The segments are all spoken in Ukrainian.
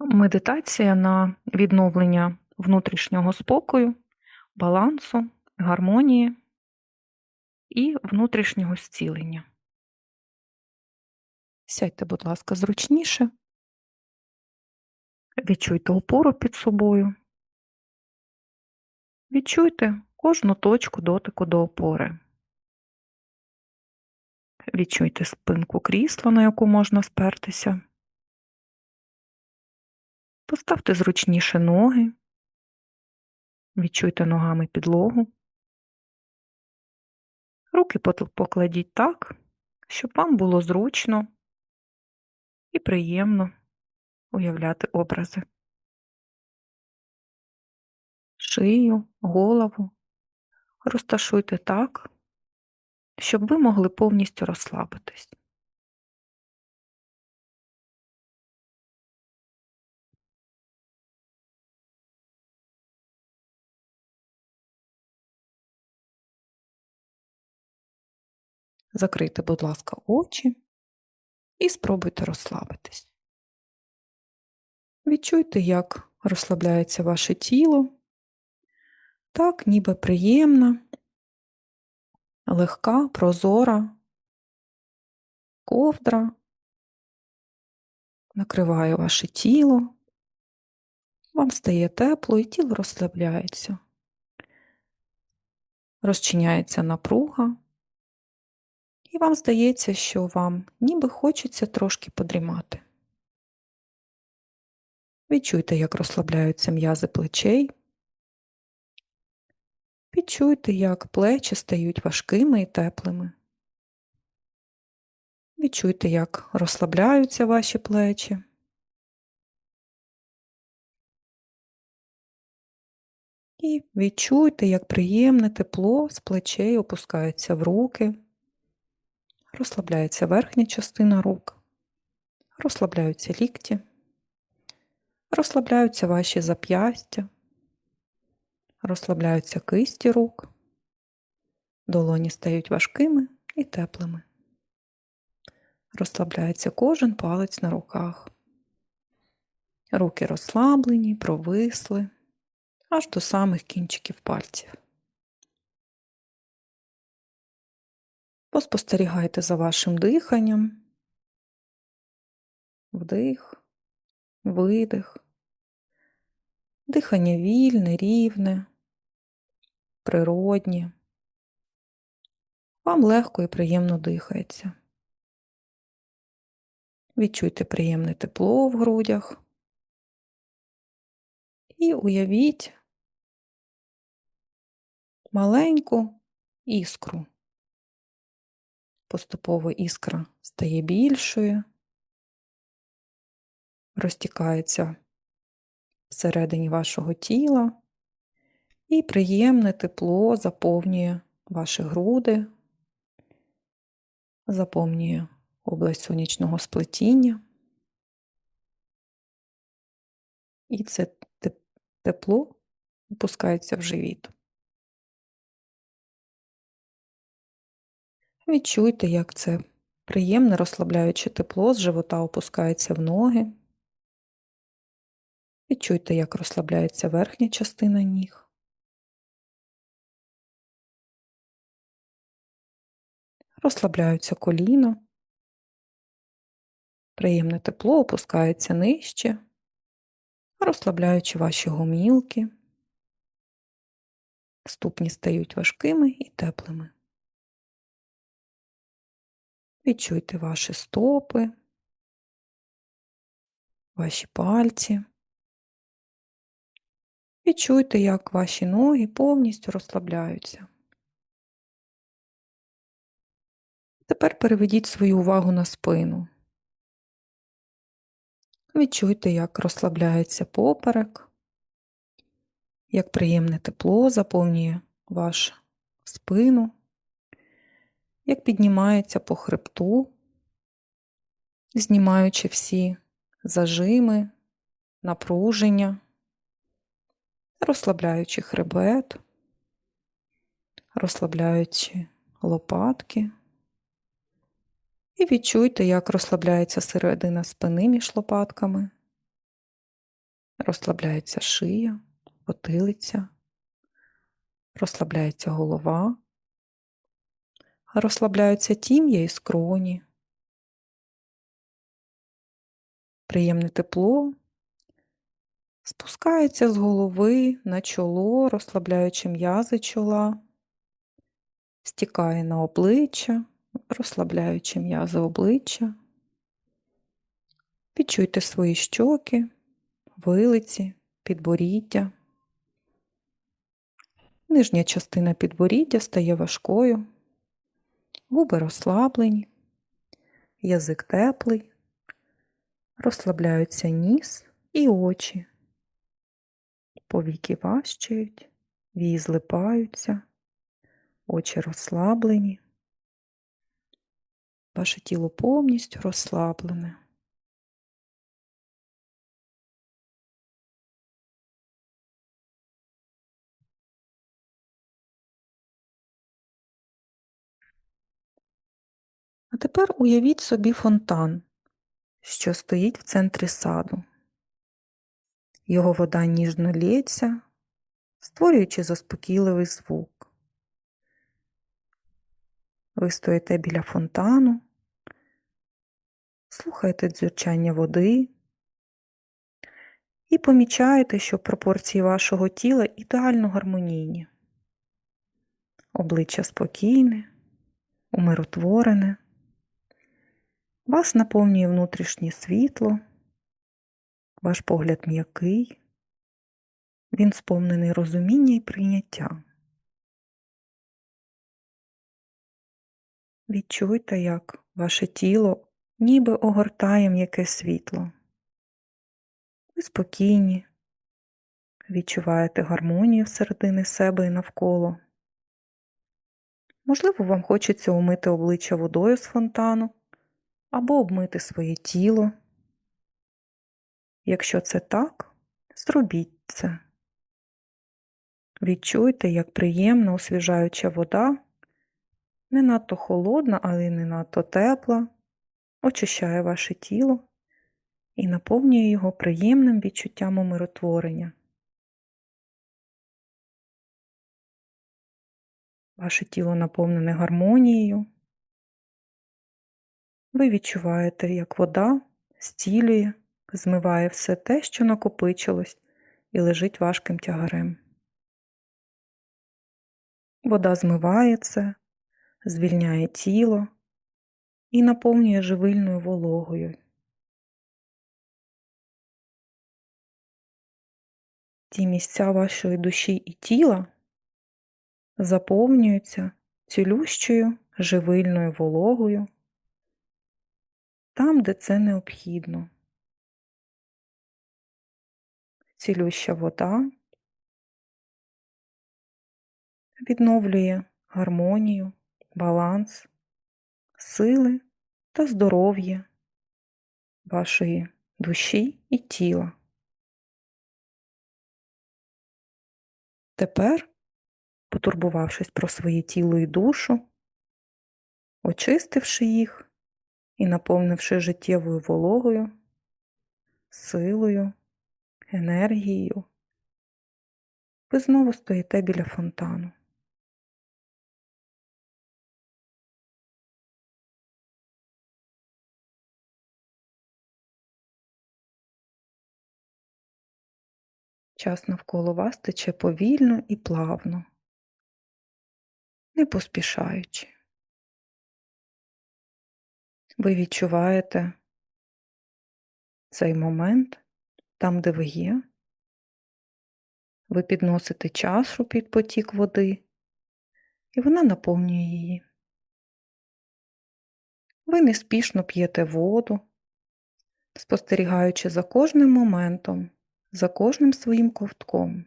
Медитація на відновлення внутрішнього спокою, балансу, гармонії і внутрішнього зцілення. Сядьте, будь ласка, зручніше. Відчуйте опору під собою. Відчуйте кожну точку дотику до опори. Відчуйте спинку крісла, на яку можна спертися. Поставте зручніше ноги. Відчуйте ногами підлогу. Руки покладіть так, щоб вам було зручно і приємно уявляти образи. Шию, голову розташуйте так, щоб ви могли повністю розслабитись. Закрийте, будь ласка, очі і спробуйте розслабитись. Відчуйте, як розслабляється ваше тіло, так, ніби приємна, легка, прозора, ковдра, накриває ваше тіло, вам стає тепло і тіло розслабляється, розчиняється напруга. І вам здається, що вам ніби хочеться трошки подрімати. Відчуйте, як розслабляються м'язи плечей. Відчуйте, як плечі стають важкими і теплими. Відчуйте, як розслабляються ваші плечі. І відчуйте, як приємне тепло з плечей опускається в руки. Розслабляється верхня частина рук, розслабляються лікті, розслабляються ваші зап'ястя, розслабляються кисті рук, долоні стають важкими і теплими. Розслабляється кожен палець на руках. Руки розслаблені, провисли аж до самих кінчиків пальців. Поспостерігайте за вашим диханням. Вдих, видих. Дихання вільне, рівне, природнє. Вам легко і приємно дихається. Відчуйте приємне тепло в грудях. І уявіть маленьку іскру. Поступово іскра стає більшою, розтікається всередині вашого тіла, і приємне тепло заповнює ваші груди, заповнює область сонячного сплетіння. І це тепло опускається в живіт. Відчуйте, як це приємне розслабляюче тепло з живота опускається в ноги. Відчуйте, як розслабляється верхня частина ніг. Розслабляються коліна. Приємне тепло опускається нижче, розслабляючи ваші гомілки. Ступні стають важкими і теплими. Відчуйте ваші стопи, ваші пальці. Відчуйте, як ваші ноги повністю розслабляються. Тепер переведіть свою увагу на спину. Відчуйте, як розслабляється поперек, як приємне тепло заповнює вашу спину як піднімається по хребту, знімаючи всі зажими, напруження, розслабляючи хребет, розслабляючи лопатки. І відчуйте, як розслабляється середина спини між лопатками, Розслабляється шия, потилиця, розслабляється голова, розслабляються тім'я і скроні. Приємне тепло спускається з голови на чоло, розслабляючи м'язи чола, стікає на обличчя, розслабляючи м'язи обличчя. Відчуйте свої щоки, вилиці, підборіддя. Нижня частина підборіддя стає важкою, губи розслаблені, язик теплий, розслабляються ніс і очі. Повіки важчають, вії злипаються, очі розслаблені. Ваше тіло повністю розслаблене. Тепер уявіть собі фонтан, що стоїть в центрі саду. Його вода ніжно лється, створюючи заспокійливий звук. Ви стоїте біля фонтану, слухаєте дзюрчання води і помічаєте, що пропорції вашого тіла ідеально гармонійні. Обличчя спокійне, умиротворене. Вас наповнює внутрішнє світло, ваш погляд м'який, він сповнений розуміння і прийняття. Відчуйте, як ваше тіло ніби огортає м'яке світло. Ви спокійні, відчуваєте гармонію всередини себе і навколо. Можливо, вам хочеться умити обличчя водою з фонтану або обмити своє тіло. Якщо це так, зробіть це. Відчуйте, як приємна освіжаюча вода, не надто холодна, але й не надто тепла, очищає ваше тіло і наповнює його приємним відчуттям умиротворення. Ваше тіло наповнене гармонією. Ви відчуваєте, як вода зцілює, змиває все те, що накопичилось і лежить важким тягарем. Вода змиває це, звільняє тіло і наповнює живильною вологою. Ті місця вашої душі і тіла заповнюються цілющою живильною вологою там, де це необхідно. Цілюща вода відновлює гармонію, баланс, сили та здоров'я вашої душі і тіла. Тепер, потурбувавшись про своє тіло і душу, очистивши їх і наповнивши життєвою вологою, силою, енергією, ви знову стоїте біля фонтану. Час навколо вас тече повільно і плавно, не поспішаючи. Ви відчуваєте цей момент там, де ви є. Ви підносите чашу під потік води, і вона наповнює її. Ви неспішно п'єте воду, спостерігаючи за кожним моментом, за кожним своїм ковтком.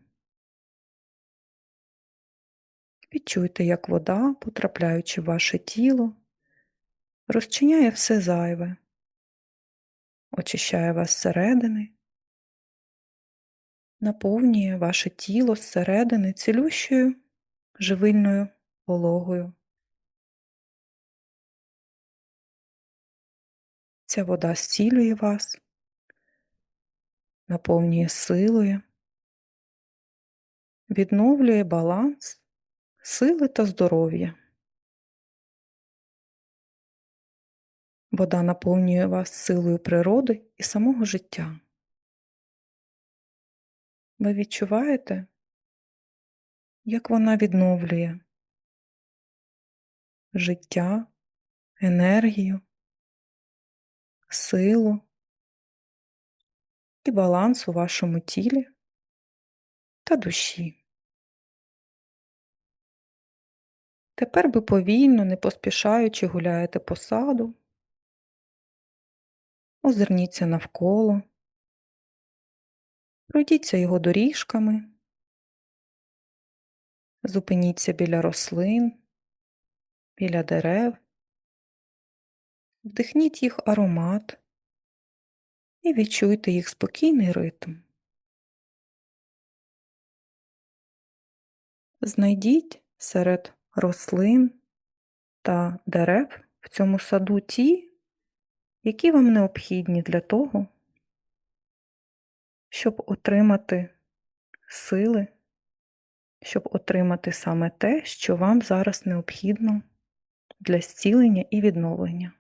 Відчуйте, як вода, потрапляючи в ваше тіло, розчиняє все зайве, очищає вас зсередини, наповнює ваше тіло зсередини цілющою живильною вологою. Ця вода зцілює вас, наповнює силою, відновлює баланс, сили та здоров'я. Вода наповнює вас силою природи і самого життя. Ви відчуваєте, як вона відновлює життя, енергію, силу і баланс у вашому тілі та душі. Тепер ви повільно, не поспішаючи гуляєте по саду, озирніться навколо, пройдіться його доріжками, зупиніться біля рослин, біля дерев, вдихніть їх аромат і відчуйте їх спокійний ритм. Знайдіть серед рослин та дерев в цьому саду ті, які вам необхідні для того, щоб отримати сили, щоб отримати саме те, що вам зараз необхідно для зцілення і відновлення.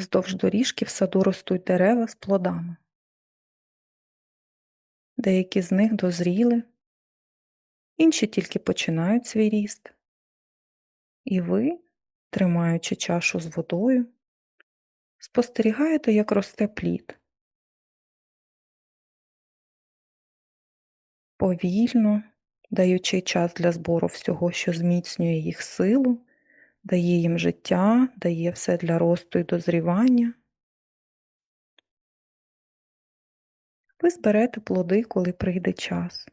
Вздовж доріжки в саду ростуть дерева з плодами. Деякі з них дозріли, інші тільки починають свій ріст. І ви, тримаючи чашу з водою, спостерігаєте, як росте плід. Повільно, даючи час для збору всього, що зміцнює їх силу, дає їм життя, дає все для росту і дозрівання. Ви зберете плоди, коли прийде час.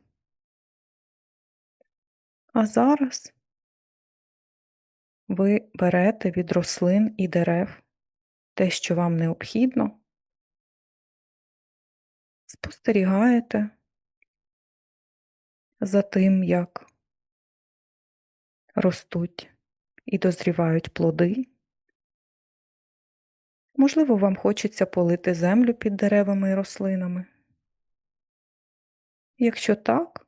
А зараз ви берете від рослин і дерев те, що вам необхідно, спостерігаєте за тим, як ростуть і дозрівають плоди. Можливо, вам хочеться полити землю під деревами і рослинами. Якщо так,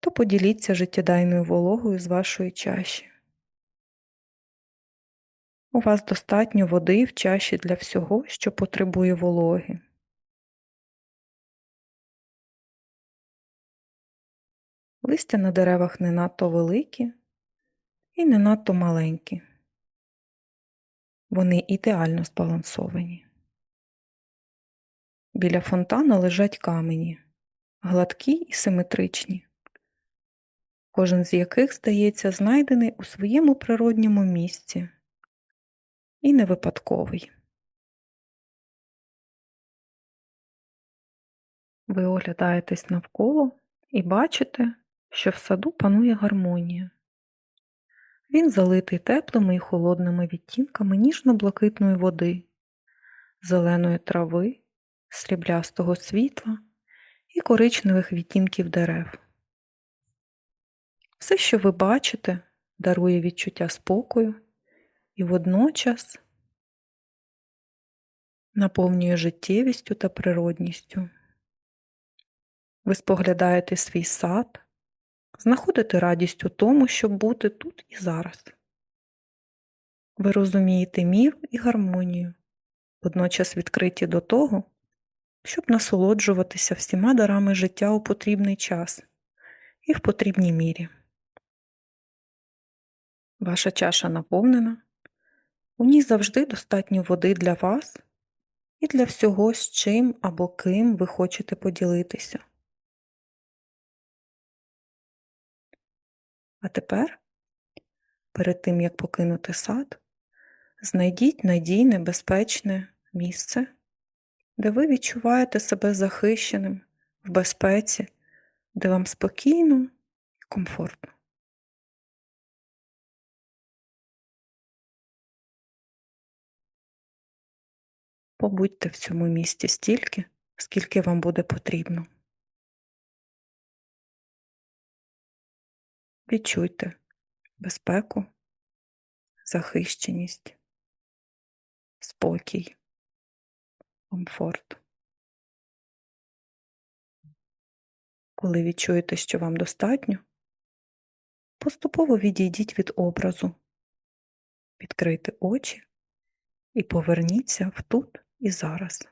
то поділіться життєдайною вологою з вашої чаші. У вас достатньо води в чаші для всього, що потребує вологи. Листя на деревах не надто великі і не надто маленькі. Вони ідеально збалансовані. Біля фонтана лежать камені, гладкі і симетричні, кожен з яких, здається, знайдений у своєму природньому місці і не випадковий. Ви оглядаєтесь навколо і бачите, що в саду панує гармонія. Він залитий теплими і холодними відтінками ніжно-блакитної води, зеленої трави, сріблястого світла і коричневих відтінків дерев. Все, що ви бачите, дарує відчуття спокою і водночас наповнює життєвістю та природністю. Ви споглядаєте свій сад, знаходите радість у тому, щоб бути тут і зараз. Ви розумієте мір і гармонію, водночас відкриті до того, щоб насолоджуватися всіма дарами життя у потрібний час і в потрібній мірі. Ваша чаша наповнена, у ній завжди достатньо води для вас і для всього, з чим або ким ви хочете поділитися. А тепер, перед тим як покинути сад, знайдіть надійне, безпечне місце, де ви відчуваєте себе захищеним, в безпеці, де вам спокійно і комфортно. Побудьте в цьому місці стільки, скільки вам буде потрібно. Відчуйте безпеку, захищеність, спокій, комфорт. Коли відчуєте, що вам достатньо, поступово відійдіть від образу, відкрийте очі і поверніться в тут і зараз.